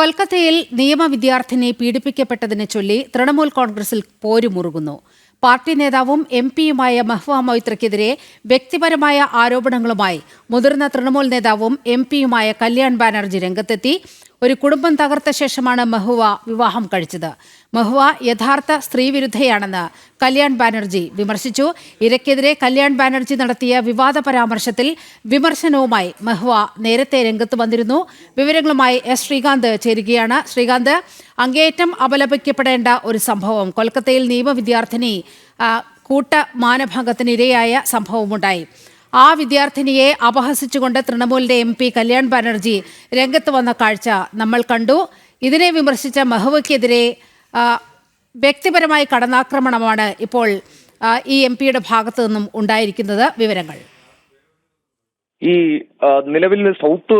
കൊൽക്കത്തയിൽ നിയമ വിദ്യാർത്ഥിനി പീഡിപ്പിക്കപ്പെട്ടതിനെ ചൊല്ലി തൃണമൂൽ കോൺഗ്രസിൽ പോരുമുറുകുന്നു പാർട്ടി നേതാവും എം പിയുമായ മഹ്വ മൊയ്ത്രയ്ക്കെതിരെ വ്യക്തിപരമായ ആരോപണങ്ങളുമായി മുതിർന്ന തൃണമൂൽ നേതാവും എം പിയുമായ കല്യാൺ ബാനർജി രംഗത്തെത്തി. ഒരു കുടുംബം തകർത്ത ശേഷമാണ് മഹുവ വിവാഹം കഴിച്ചത്. മഹുവ യഥാർത്ഥ സ്ത്രീവിരുദ്ധയാണെന്ന് കല്യാൺ ബാനർജി വിമർശിച്ചു. ഇരയ്ക്കെതിരെ കല്യാൺ ബാനർജി നടത്തിയ വിവാദ പരാമർശത്തിൽ വിമർശനവുമായി മഹുവ നേരത്തെ രംഗത്ത് വന്നിരുന്നു. വിവരങ്ങളുമായി എസ് ശ്രീകാന്ത് ചേരുകയാണ്. ശ്രീകാന്ത് അങ്ങേയറ്റം അപലപിക്കപ്പെടേണ്ട ഒരു സംഭവം. കൊൽക്കത്തയിൽ നിയമവിദ്യാർത്ഥിനി കൂട്ട മാനഭംഗത്തിനിരയായ സംഭവമുണ്ടായി. ആ വിദ്യാർത്ഥിനിയെ അപഹസിച്ചുകൊണ്ട് തൃണമൂലിന്റെ എം പി കല്യാൺ ബാനർജി രംഗത്ത് വന്ന കാഴ്ച നമ്മൾ കണ്ടു. ഇതിനെ വിമർശിച്ച മഹുവയ്ക്കെതിരെ വ്യക്തിപരമായി കടന്നാക്രമണമാണ് ഇപ്പോൾ ഈ എം പിയുടെ ഭാഗത്തു നിന്നും ഉണ്ടായിരിക്കുന്നത് വിവരങ്ങൾ. ഈ നിലവിൽ സൗത്ത്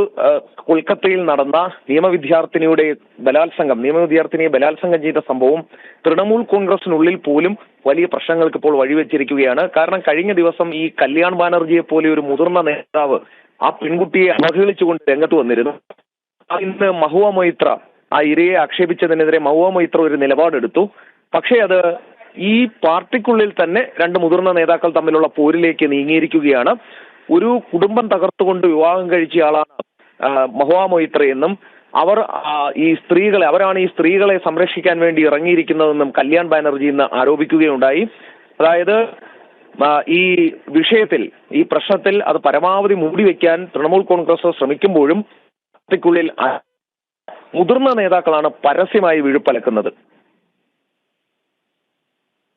കൊൽക്കത്തയിൽ നടന്ന നിയമവിദ്യാർത്ഥിനിയുടെ ബലാത്സംഗം നിയമവിദ്യാർത്ഥിനിയെ ബലാത്സംഗം ചെയ്ത സംഭവം തൃണമൂൽ കോൺഗ്രസിനുള്ളിൽ പോലും വലിയ പ്രശ്നങ്ങൾക്ക് ഇപ്പോൾ വഴിവെച്ചിരിക്കുകയാണ്. കാരണം കഴിഞ്ഞ ദിവസം ഈ കല്യാൺ ബാനർജിയെ പോലെ ഒരു മുതിർന്ന നേതാവ് ആ പെൺകുട്ടിയെ അവഹേളിച്ചുകൊണ്ട് രംഗത്ത് വന്നിരുന്നു. ഇന്ന് മഹുവ മൈത്ര ആ ഇരയെ ആക്ഷേപിച്ചതിനെതിരെ മഹുവ മൈത്ര ഒരു നിലപാടെടുത്തു. പക്ഷേ അത് ഈ പാർട്ടിക്കുള്ളിൽ തന്നെ രണ്ട് മുതിർന്ന നേതാക്കൾ തമ്മിലുള്ള പോരിലേക്ക് നീങ്ങിയിരിക്കുകയാണ്. ഒരു കുടുംബം തകർത്തുകൊണ്ട് വിവാഹം കഴിച്ച ആളാണ് മഹുവ മൊയ്ത്ര എന്നും അവർ ഈ സ്ത്രീകളെ അവരാണ് ഈ സ്ത്രീകളെ സംരക്ഷിക്കാൻ വേണ്ടി ഇറങ്ങിയിരിക്കുന്നതെന്നും കല്യാൺ ബാനർജി ഇന്ന് ആരോപിക്കുകയുണ്ടായി. അതായത് ഈ വിഷയത്തിൽ ഈ പ്രശ്നത്തിൽ അത് പരമാവധി മൂടി വെക്കാൻ തൃണമൂൽ കോൺഗ്രസ് ശ്രമിക്കുമ്പോഴും പാർട്ടിക്കുള്ളിൽ മുതിർന്ന നേതാക്കളാണ് പരസ്യമായി വിഴുപ്പലക്കുന്നത്.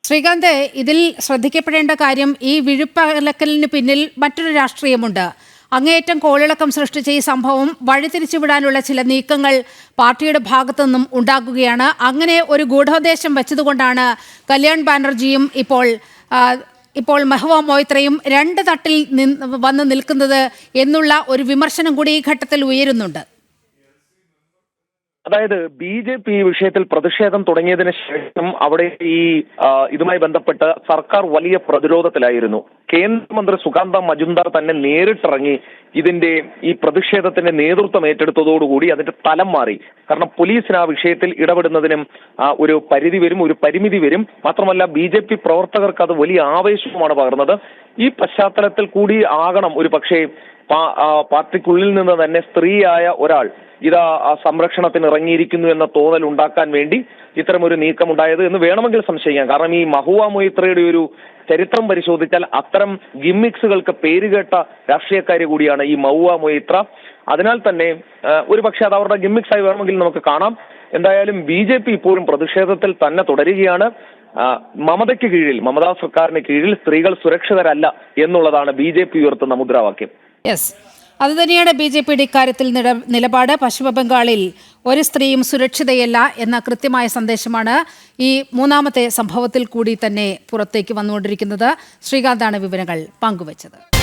ശ്രീകാന്ത് ഇതിൽ ശ്രദ്ധിക്കപ്പെടേണ്ട കാര്യം ഈ വിഴുപ്പലക്കലിന് പിന്നിൽ മറ്റൊരു രാഷ്ട്രീയമുണ്ട്. അങ്ങേയറ്റം കോളിളക്കം സൃഷ്ടിച്ച ഈ സംഭവം വഴിതിരിച്ചുവിടാനുള്ള ചില നീക്കങ്ങൾ പാർട്ടിയുടെ ഭാഗത്തു നിന്നും ഉണ്ടാക്കുകയാണ് അങ്ങനെ ഒരു ഗൂഢോദ്ദേശം വെച്ചതുകൊണ്ടാണ് കല്യാൺ ബാനർജിയും ഇപ്പോൾ ഇപ്പോൾ മെഹ്വ മൊയ്ത്രയും രണ്ട് തട്ടിൽ വന്ന് നിൽക്കുന്നത് എന്നുള്ള ഒരു വിമർശനം കൂടി ഈ ഘട്ടത്തിൽ ഉയരുന്നുണ്ട്. അതായത് ബി ജെ പി ഈ വിഷയത്തിൽ പ്രതിഷേധം തുടങ്ങിയതിന് ശേഷം അവിടെ ഈ ഇതുമായി ബന്ധപ്പെട്ട് സർക്കാർ വലിയ പ്രതിരോധത്തിലായിരുന്നു. കേന്ദ്രമന്ത്രി സുകാന്ത മജുംദാർ തന്നെ നേരിട്ടിറങ്ങി ഇതിന്റെ ഈ പ്രതിഷേധത്തിന്റെ നേതൃത്വം ഏറ്റെടുത്തതോടുകൂടി അതിന്റെ തലം മാറി. കാരണം പോലീസിന് ആ വിഷയത്തിൽ ഇടപെടുന്നതിനും ഒരു പരിധി വരും ഒരു പരിമിതി വരും. മാത്രമല്ല ബി ജെ പി പ്രവർത്തകർക്ക് അത് വലിയ ആവേശവുമാണ് പകർന്നത്. ഈ പശ്ചാത്തലത്തിൽ കൂടി ആകണം ഒരു പക്ഷേ പാർട്ടിക്കുള്ളിൽ നിന്ന് തന്നെ സ്ത്രീയായ ഒരാൾ ഇതാ സംരക്ഷണത്തിന് ഇറങ്ങിയിരിക്കുന്നു എന്ന തോന്നൽ ഉണ്ടാക്കാൻ വേണ്ടി ഇത്തരമൊരു നീക്കം ഉണ്ടായത് എന്ന് വേണമെങ്കിൽ സംശയിക്കാം. കാരണം ഈ മഹുവ മൊയ്ത്രയുടെ ഒരു ചരിത്രം പരിശോധിച്ചാൽ അത്തരം ഗിമ്മിക്സുകൾക്ക് പേരുകേട്ട രാഷ്ട്രീയക്കാരി കൂടിയാണ് ഈ മഹുവ മൊയ്ത്ര. അതിനാൽ തന്നെ ഒരു പക്ഷേ അത് അവരുടെ ഗിമ്മിക്സ് ആയി വേണമെങ്കിൽ നമുക്ക് കാണാം. എന്തായാലും ബി ജെ പി ഇപ്പോഴും പ്രതിഷേധത്തിൽ തന്നെ തുടരുകയാണ്. മമതയ്ക്ക് കീഴിൽ മമതാ സർക്കാരിന് കീഴിൽ സ്ത്രീകൾ സുരക്ഷിതരല്ല എന്നുള്ളതാണ് ബി ജെ പി ഉയർത്തുന്ന മുദ്രാവാക്യം. യെസ് അതുതന്നെയാണ് ബി ജെ പിയുടെ ഇക്കാര്യത്തിൽ നില- നിലപാട്. പശ്ചിമ ബംഗാളിൽ ഒരു സ്ത്രീയും സുരക്ഷിതയല്ല എന്ന കൃത്യമായ സന്ദേശമാണ് ഈ മൂന്നാമത്തെ സംഭവത്തിൽ കൂടി തന്നെ പുറത്തേക്ക് വന്നുകൊണ്ടിരിക്കുന്നത്. ശ്രീകാന്താണ് വിവരങ്ങൾ പങ്കുവച്ചത്.